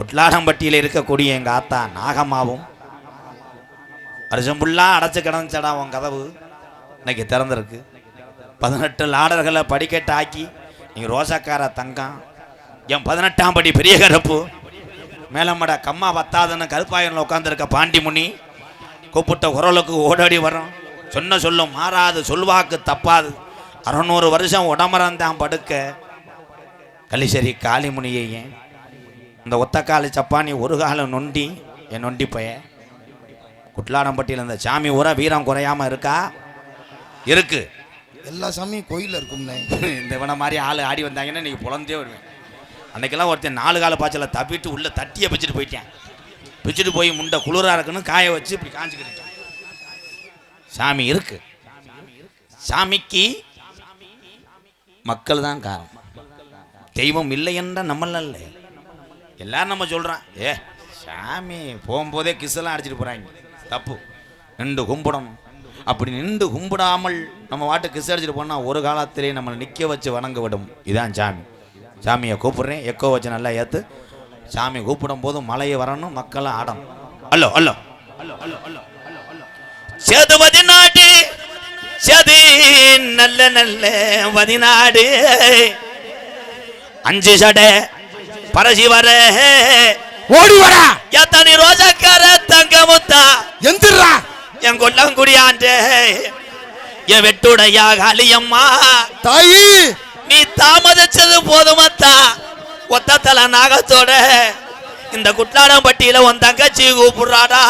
குட்லாடம்பட்டியில் இருக்கக்கூடிய எங்கள் ஆத்தா நாகம்மாவும் வருஷம் ஃபுல்லாக அடைச்சு கிடந்துச்சடா உன் கதவு? இன்னைக்கு திறந்திருக்கு. பதினெட்டு லாடர்களை படிக்கட்டு ஆக்கி நீ ரோசாக்கார தங்கம். என் பதினெட்டாம் படி பெரிய கருப்பு. மேலம்மட கம்மா பத்தாதுன்னு கருப்பாயனில் உட்காந்துருக்க பாண்டி முனி கூப்பிட்ட குரலுக்கு ஓடோடி வரும். சொன்ன சொல்லும் மாறாது சொல்வாக்கு தப்பாது. அறநூறு வருஷம் உடம்பரந்தான் படுக்க. கலிசரி காளிமுனியை ஏன் இந்த ஒத்தக்காலி சப்பானி ஒரு காலம் நொண்டி என் நொண்டி பைய. குட்லாடம்பட்டியில் இந்த சாமி ஊரா வீரம் குறையாம இருக்கா? இருக்கு. எல்லா சாமியும் கோயில்ல இருக்கும்னே. இந்த இவனை மாதிரி ஆள் ஆடி வந்தாங்கன்னா இன்னைக்கு புலந்தே வருவேன். அன்னைக்கெல்லாம் ஒருத்தன் நாலு கால பாய்ச்சல தப்பிட்டு உள்ள தட்டியை பிச்சுட்டு போயிட்டேன். பிச்சுட்டு போய் முண்டை குளிரா இருக்குன்னு காய வச்சு இப்படி காஞ்சிக்கிட்டு சாமி இருக்கு. சாமிக்கு மக்கள் தான் காரணம். தெய்வம் இல்லை என்ற நம்மள இல்லை எல்லாரும் நம்ம சொல்கிறோம் ஏ சாமி போகும்போதே கிஸ்ஸெல்லாம் அடிச்சிட்டு போகிறாங்க தப்பு. நின்று கும்பிடணும். அப்படி நின்று கும்பிடாமல் நம்ம வாட்டு கிஸ் அடிச்சிட்டு போனால் ஒரு காலத்திலே நம்மளை நிற்க வச்சு வணங்க விடும். இதான் சாமி. சாமியை கூப்பிட்றேன். எக்கோ வச்சு நல்லா ஏற்று சாமி கூப்பிடும் போது மலையை வரணும் மக்களும் ஆடணும். அல்லோ அல்லோ சேதுபதி நாடு சதி நல்ல நல்ல வதிநாடு அஞ்சு சடை. பரசிவர ஓடி வாடா. எத்தனை ரோஜக்கார தங்க முத்தா எந்திரா. என் கொல்லங்குடியாண்ட. என் வெட்டுடையா காளியம்மா. தாயி. நீ தாமதிச்சது போதுமத்தா. ஒத்த தல நாகத்தோட. இந்த குட்லாடம்பட்டியில உன் தங்கச்சி கூப்பிடுறாடா.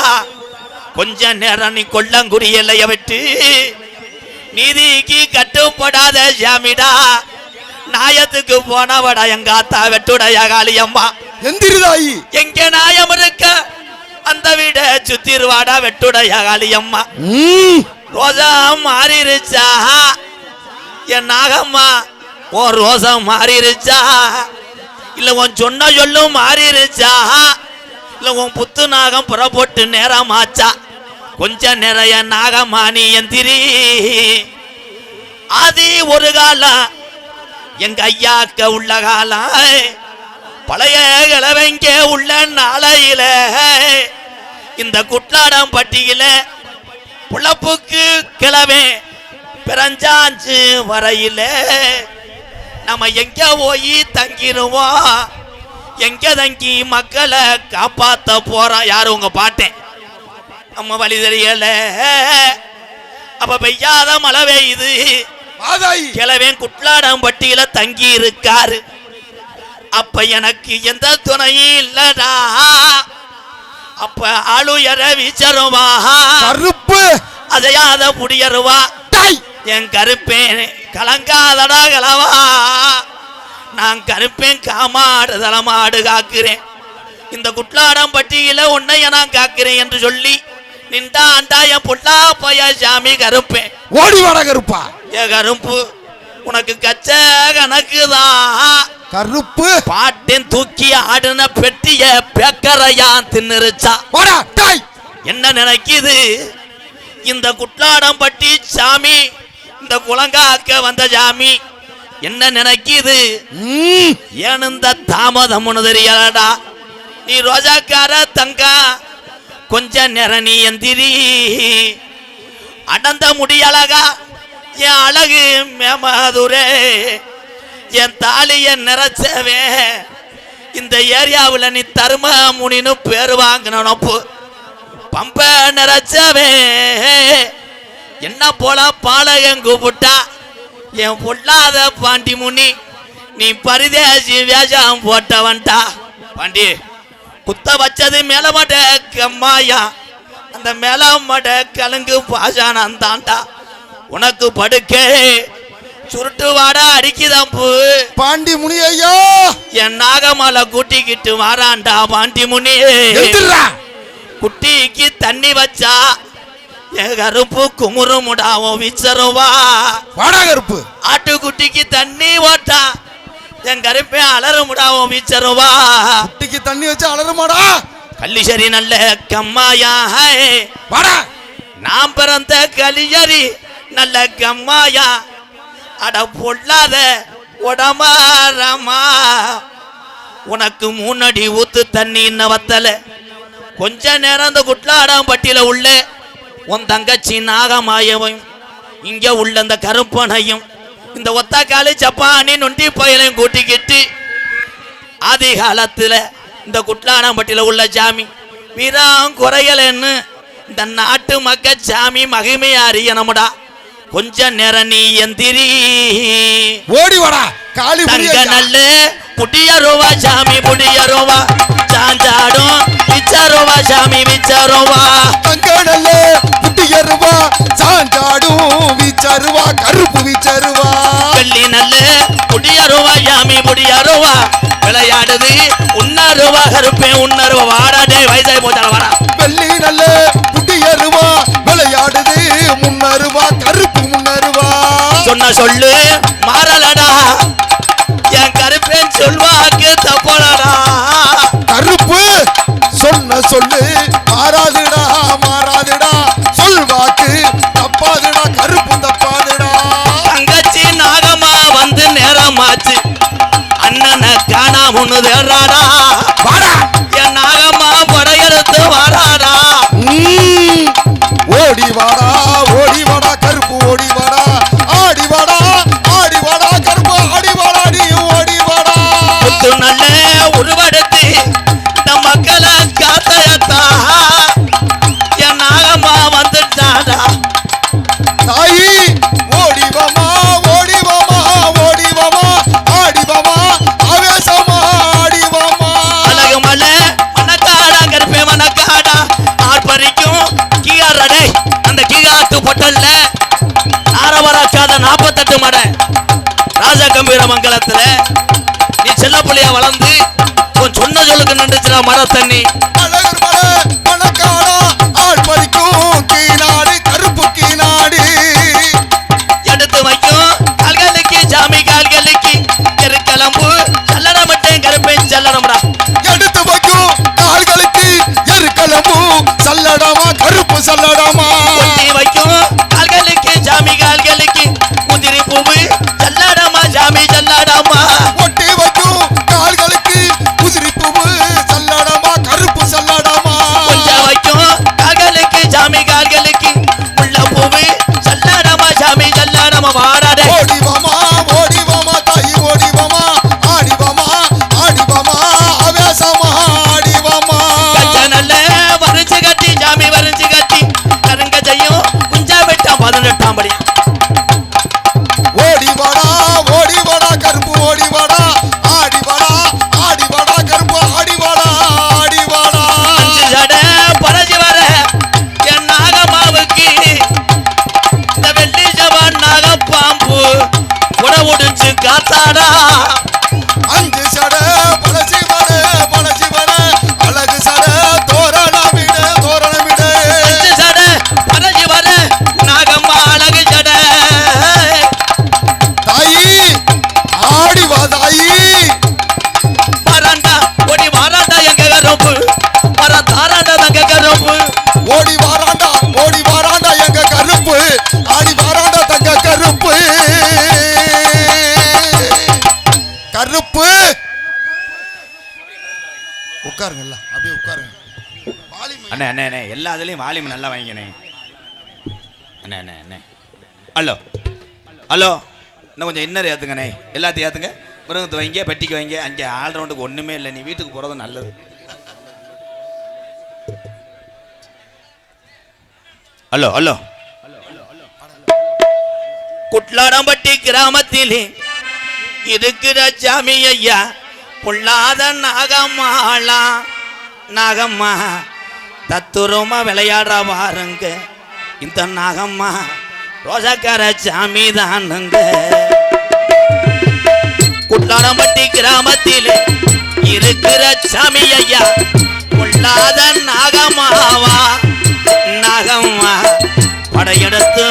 கொஞ்ச நேரம் நீ கொல்லங்குடி எல்லைய விட்டு. நீதிக்கு கட்டுப்படாத சாமிடா நாயத்துக்கு போனவடா எங்க ஆத்தா வெட்டுடைய காளியம்மா எந்திரி தாயி எங்க நாயம் இருக்க? அந்த வீட சுத்திருவாடா வெட்டுடைய காளியம்மா ரோஜா மாறிருச்சா? என் நாகம்மா உன் ரோசா மாறிருச்சா? இல்ல உன் சொன்ன சொல்லும் மாறிருச்சா? இல்ல உன் புத்து நாகம் புறப்பட்டு நேரமாச்சா? கொஞ்ச நிறைய நீ எந்திரி. அது ஒரு காலம் எங்க ஐயாக்க உள்ள காலம் பழைய கிழவங்க உள்ள நாளையில இந்த குட்லாடம் பட்டியல புழப்புக்கு கிளவே பிறஞ்சாஞ்சு வரையில நம்ம எங்க போய் தங்கிடுவோம் எங்க தங்கி மக்களை காப்பாத்த போறோம் யாரும் உங்க பாட்டேன் நம்ம வழி தெரியல. அப்ப பெய்யாத மழை பெய்யுது. கிழவன் குட்லாடம் பட்டியல தங்கி இருக்காரு அப்ப எனக்கு எந்த துணையும் இல்லடா. அப்ப ஆளுயர வீச்சருவா கருப்பு. அதையாத முடியருவா. என் கருப்பேன் கலங்காதடா கலவா. நான் கருப்பேன் காமாடு தலமாடு காக்கிறேன். இந்த குட்லாடம் பட்டியல உன்னைய நான் காக்கிறேன் என்று சொல்லி நின்றா அண்டா என் புள்ளா பைய சாமி கருப்பேன். ஓடி வாடா கருப்பா. என் கருப்பு. உனக்கு கச்ச கணக்குதான் கருப்பு. பாட்டேன் தூக்கி ஆடுன பெட்டிய பெக்கரையான் தின்னுருச்சா? என்ன நினைக்குது? இந்த குட்லாடம் பட்டி சாமி இந்த குளங்காக்க வந்த சாமி என்ன நினைக்குது? ஏன் இந்த தாமதம் தெரியலடா? நீ ரோஜாக்கார தங்கா கொஞ்ச நேரம் நீ எந்திரி. அடந்த முடியழகா என் அழகு மேமாதுரே என் தாலிய நிறைச்சவே. இந்த ஏரியாவில் நீ தரும முனின்னு பேர் வாங்கினப்பு பம்ப நிறைச்சவே. என்ன போல பாலகம் கூப்பிட்டா? என் பொல்லாத பாண்டி முனி நீ பரிதேசி வேஷம் போட்டவன்டா. பாண்டி குத்த வச்சது மேலமட கம்மாயா. அந்த மேலமட கலங்கு பாசானம் தாண்டா. உனக்கு படுக்க. சுருட்டு வாடா அடிக்குதம்பு பாண்டி முனி ஐயா என் நாகமலை கூட்டிக்கிட்டு வாரான்டா பாண்டி முனி. குட்டிக்கு தண்ணி வச்சா என் கருப்பு குமுறுமுடாவும் விச்சருவா. வாடா கருப்பு. ஆட்டுக்குட்டிக்கு தண்ணி ஓட்டா என் கருப்பே அலறுமுடாவும் விச்சருவா. குட்டிக்கு தண்ணி வச்சு அலறுமாடா. கள்ளிசரி நல்ல கம்மாயா வாடா. நான் பிறந்த கலியரி நல்ல கம்மாயா? அட பொல்லாத உடமாரமா உனக்கு மூணடி ஊத்து தண்ணி இன்ன வத்தல. கொஞ்ச நேரம் அந்த குட்லாடாம்பட்டியில உள்ள உன் தங்கச்சி நாகமாயவையும் இங்க உள்ள அந்த கருப்பனையும் இந்த ஒத்தக்காலி ஜப்பானி நொண்டி பயலையும் கூட்டிக்கிட்டு ஆதி காலத்துல இந்த குட்லாடாம்பட்டியில உள்ள ஜாமி வீரம் குறையலன்னு இந்த நாட்டு மக்க சாமி மகிமையா அறியணும்டா கொஞ்ச நேரம் நீ எந்திரி. ஓடி வாடா. காளி தங்க நல்ல புடியருவா சாமி புடியருவா சாஞ்சாடும் விச்சருவா சாமி விச்சருவா தங்க நல்ல புட்டியருவா சாஞ்சாடும் வீச்சருவா கருப்பு வீச்சருவா வெள்ளி நல்ல புடியருவா சாமி புடியருவா விளையாடுது உன்னருவா கருப்பே உன்னருவா வாடாடே வயசாகி போச்சால வாடா. வெள்ளி நல்ல முன்னருவா கருப்பு முன்னருவா. சொன்ன சொல்லு மாறலடா. என் கருப்பேன் சொல்வாக்கு தப்பலடா கருப்பு சொன்ன சொல்லு மாறாதுடா மாறாதுடா. சொல்வாக்கு தப்பாதுடா கருப்பு தப்பாதுடா. தங்கச்சி நாகமா வந்து நேரமாச்சு. அண்ணனை காணாமுன்னு தேடுறாடா. வாடா. என் நாகம்மா படையெடுத்து வாராடா. ஓடி வாடா. மணக்காடா ஆர்ப்பரிக்கும் கீகாரடே அந்த கீகாத்து பொட்டல்ல ஆரவராக்காத நாற்பத்தெட்டு மடை ராஜா கம்பீர மங்கலத்துல நீ செல்ல பிள்ளையா வளர்ந்து உன் சொன்ன சொல்லுக்கு நின்றுச்சுனா மர தண்ணி உடவுடிச்சு உட்காருங்கல்ல அப்படியே உட்காருங்க. வாலிமை. அண்ணே அண்ணே அண்ணே எல்லா இதுலேயும் வாலிம் நல்லா வாங்கினே அண்ணே அண்ணே அண்ணே. ஹலோ. ஹலோ. இன்னும் கொஞ்சம் இன்னர் ஏற்றுங்கண்ணே எல்லாத்தையும் ஏற்றுங்க முருகத்து வைங்க பெட்டிக்கு வைங்க. அங்கே ஆல் ரவுண்டுக்கு ஒன்றுமே இல்லை. நீ வீட்டுக்கு போகிறது நல்லது. Hello hello. குட்லாடம்பட்டி கிராமத்திலே இருக்கிற சாமி ஐயா பொல்லாத நாகம்மாளா நாகம்மா தத்துரமா விளையாடுற பாருங்க. இந்த நாகம்மா ரோஜாக்கார சாமி தானுங்க குட்டாரம்பட்டி கிராமத்திலே இருக்கிற சாமி ஐயா பொல்லாத நாகமாவா நாகம்மா படையெடுத்து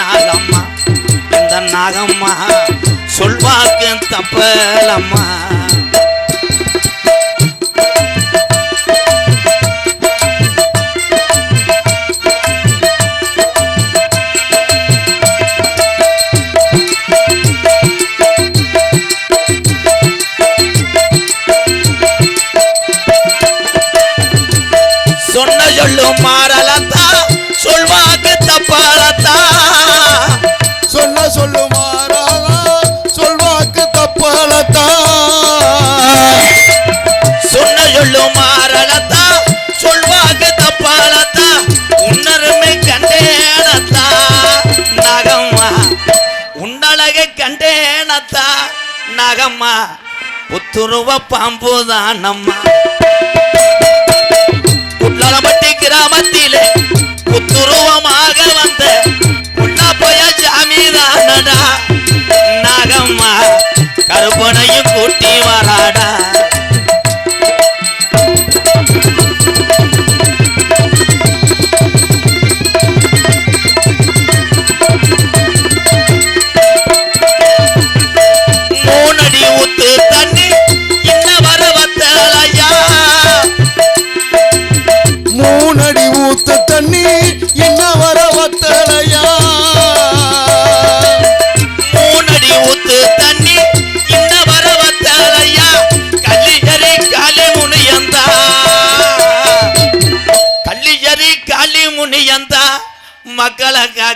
நாகம்மா இந்த நாகம்மா சொல்வாக்கு தப்பலம்மா. நகம்மா புத்துருவ பாம்புதானம்மா. குட்லமட்டி கிராமத்திலே புத்துருவமாக வந்த புள்ளப்பய ஜாமிதானடா நாகம்மா கருப்பனையும் கூட்டி வராடா.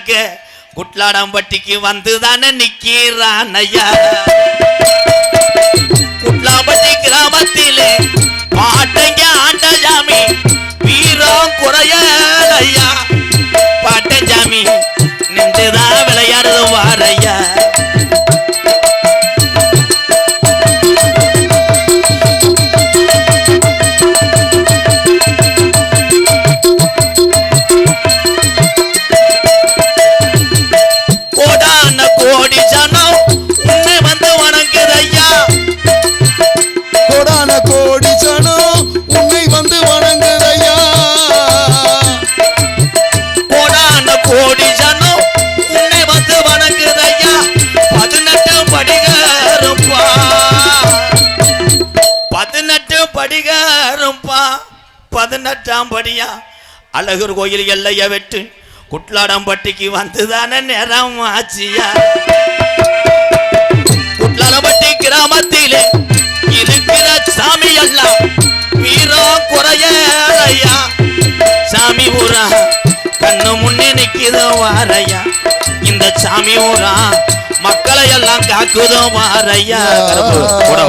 மக்களை குட்லாடம்பட்டிக்கு வந்து தானே நிக்கிறான் ஐயா குட்லாம்பட்டி கிராமத்திலே பாட்டங்க ஆண்டஜாமி வீரம் குறைய ஐயா பதினெட்டாம் படியா அழகர் கோயில் எல்லைய வெட்டு குட்லாடம்பட்டிக்கு வந்துதானே நேரம் ஆச்சியா? குட்லாடம்பட்டி கிராமத்திலே இருக்கிற சாமி எல்லாம் வீரம் குறையலையா சாமி ஊரா கண்ணு முன்னே நிக்குதோ வாரையா? இந்த சாமி ஊரா மக்களை எல்லாம் காக்குதோ வாரையா? கூட